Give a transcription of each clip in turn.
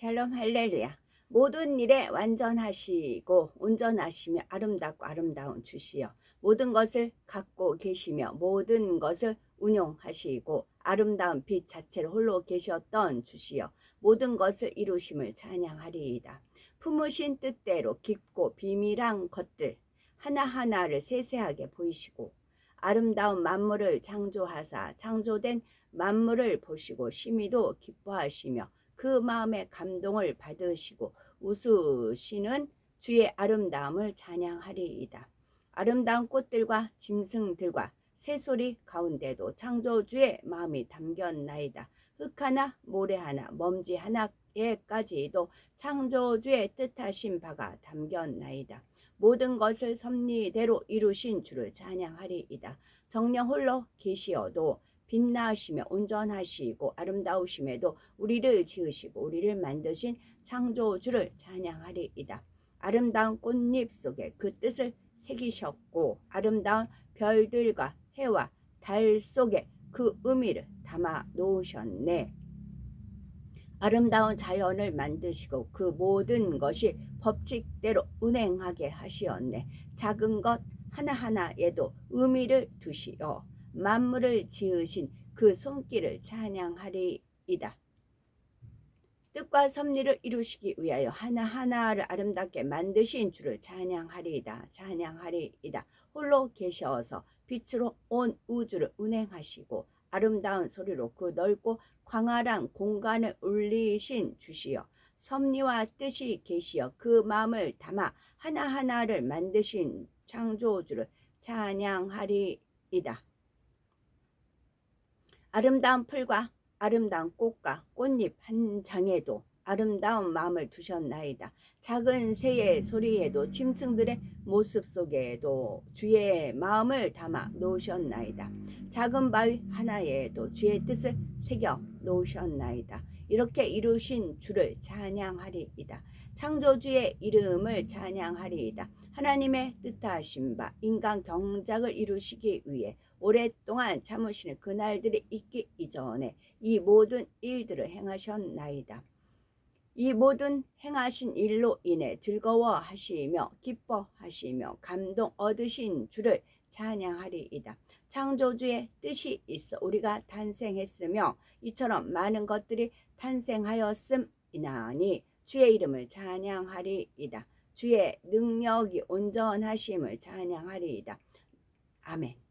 샬롬 할렐루야. 모든 일에 완전하시고 온전하시며 아름답고 아름다운 주시여. 모든 것을 갖고 계시며 모든 것을 운용하시고 아름다운 빛 자체를 홀로 계셨던 주시여. 모든 것을 이루심을 찬양하리이다. 품으신 뜻대로 깊고 비밀한 것들 하나하나를 세세하게 보이시고 아름다운 만물을 창조하사 창조된 만물을 보시고 심히도 기뻐하시며 그 마음의 감동을 받으시고 웃으시는 주의 아름다움을 찬양하리이다. 아름다운 꽃들과 짐승들과 새소리 가운데도 창조주의 마음이 담겼나이다. 흙 하나, 모래 하나, 먼지 하나에까지도 창조주의 뜻하신 바가 담겼나이다. 모든 것을 섭리대로 이루신 주를 찬양하리이다. 정령 홀로 계시어도 빛나시며 온전하시고 아름다우심에도 우리를 지으시고 우리를 만드신 창조주를 찬양하리이다. 아름다운 꽃잎 속에 그 뜻을 새기셨고 아름다운 별들과 해와 달 속에 그 의미를 담아 놓으셨네. 아름다운 자연을 만드시고 그 모든 것이 법칙대로 운행하게 하시었네. 작은 것 하나하나에도 의미를 두시어 만물을 지으신 그 손길을 찬양하리이다. 뜻과 섭리를 이루시기 위하여 하나하나를 아름답게 만드신 주를 찬양하리이다. 찬양하리이다. 홀로 계셔서 빛으로 온 우주를 운행하시고 아름다운 소리로 그 넓고 광활한 공간을 울리신 주시여 섭리와 뜻이 계시어 그 마음을 담아 하나하나를 만드신 창조주를 찬양하리이다. 아름다운 풀과 아름다운 꽃과 꽃잎 한 장에도 아름다운 마음을 두셨나이다. 작은 새의 소리에도 짐승들의 모습 속에도 주의 마음을 담아 놓으셨나이다. 작은 바위 하나에도 주의 뜻을 새겨 놓으셨나이다. 이렇게 이루신 주를 찬양하리이다. 창조주의 이름을 찬양하리이다. 하나님의 뜻하신 바 인간 경작을 이루시기 위해 오랫동안 참으시는 그날들이 있기 이전에 이 모든 일들을 행하셨나이다. 이 모든 행하신 일로 인해 즐거워하시며 기뻐하시며 감동 얻으신 주를 찬양하리이다. 창조주의 뜻이 있어 우리가 탄생했으며 이처럼 많은 것들이 탄생하였음이나니 주의 이름을 찬양하리이다. 주의 능력이 온전하심을 찬양하리이다. 아멘.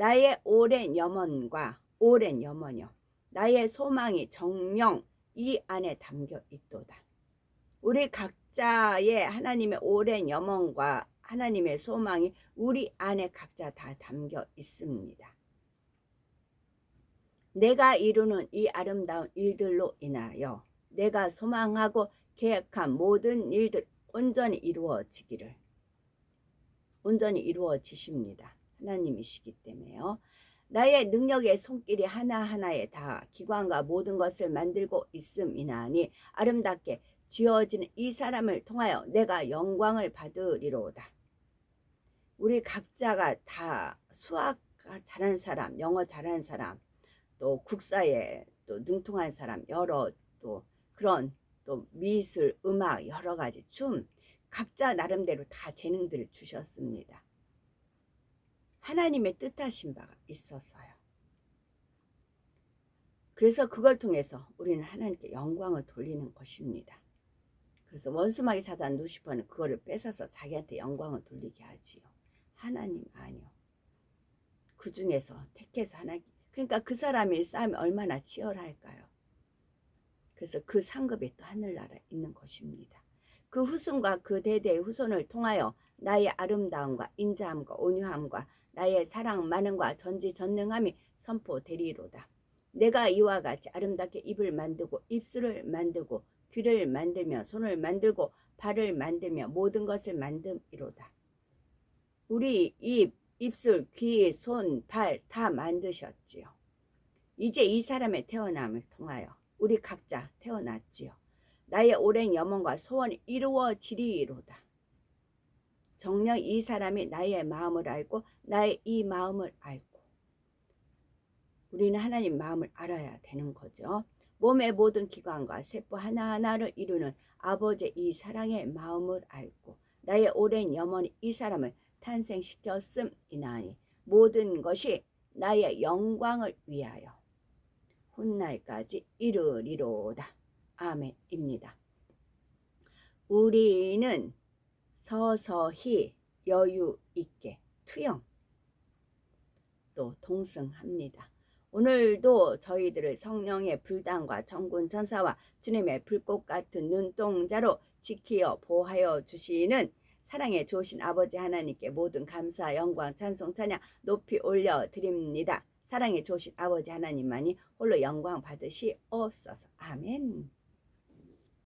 나의 오랜 염원과 오랜 염원이여 나의 소망이 정령 이 안에 담겨 있도다. 우리 각자의 하나님의 오랜 염원과 하나님의 소망이 우리 안에 각자 다 담겨 있습니다. 내가 이루는 이 아름다운 일들로 인하여 내가 소망하고 계획한 모든 일들 온전히 이루어지기를 온전히 이루어지십니다. 하나님이시기 때문에요. 나의 능력의 손길이 하나하나에 다 기관과 모든 것을 만들고 있음이나니 아름답게 지어지는 이 사람을 통하여 내가 영광을 받으리로다. 우리 각자가 다 수학 잘한 사람, 영어 잘한 사람, 또 국사에 또 능통한 사람, 여러 또 그런 또 미술, 음악, 여러 가지 춤, 각자 나름대로 다 재능들을 주셨습니다. 하나님의 뜻하신 바가 있어서요. 그래서 그걸 통해서 우리는 하나님께 영광을 돌리는 것입니다. 그래서 원수마귀 사단 루시퍼는 그거를 뺏어서 자기한테 영광을 돌리게 하지요. 하나님 아니요. 그 중에서 택해서 하나님. 그러니까 그 사람의 싸움이 얼마나 치열할까요? 그래서 그 상급이 또 하늘나라에 있는 것입니다. 그 후손과 그 대대의 후손을 통하여 나의 아름다움과 인자함과 온유함과 나의 사랑 많음과 전지전능함이 선포되리로다. 내가 이와 같이 아름답게 입을 만들고 입술을 만들고 귀를 만들며 손을 만들고 발을 만들며 모든 것을 만듦이로다. 우리 입, 입술, 귀, 손, 발 다 만드셨지요. 이제 이 사람의 태어남을 통하여 우리 각자 태어났지요. 나의 오랜 염원과 소원이 이루어지리로다. 정녕 이 사람이 나의 마음을 알고 나의 이 마음을 알고 우리는 하나님 마음을 알아야 되는 거죠. 몸의 모든 기관과 세포 하나하나를 이루는 아버지의 이 사랑의 마음을 알고 나의 오랜 염원이 이 사람을 탄생시켰음이나니 모든 것이 나의 영광을 위하여 훗날까지 이르리로다. 아멘입니다. 우리는 서서히 여유 있게 투영 또 동승합니다. 오늘도 저희들을 성령의 불단과 천군 천사와 주님의 불꽃 같은 눈동자로 지키어 보하여 주시는 사랑의 좋으신 아버지 하나님께 모든 감사, 영광, 찬송, 찬양 높이 올려 드립니다. 사랑의 좋으신 아버지 하나님만이 홀로 영광 받으시옵소서. 아멘.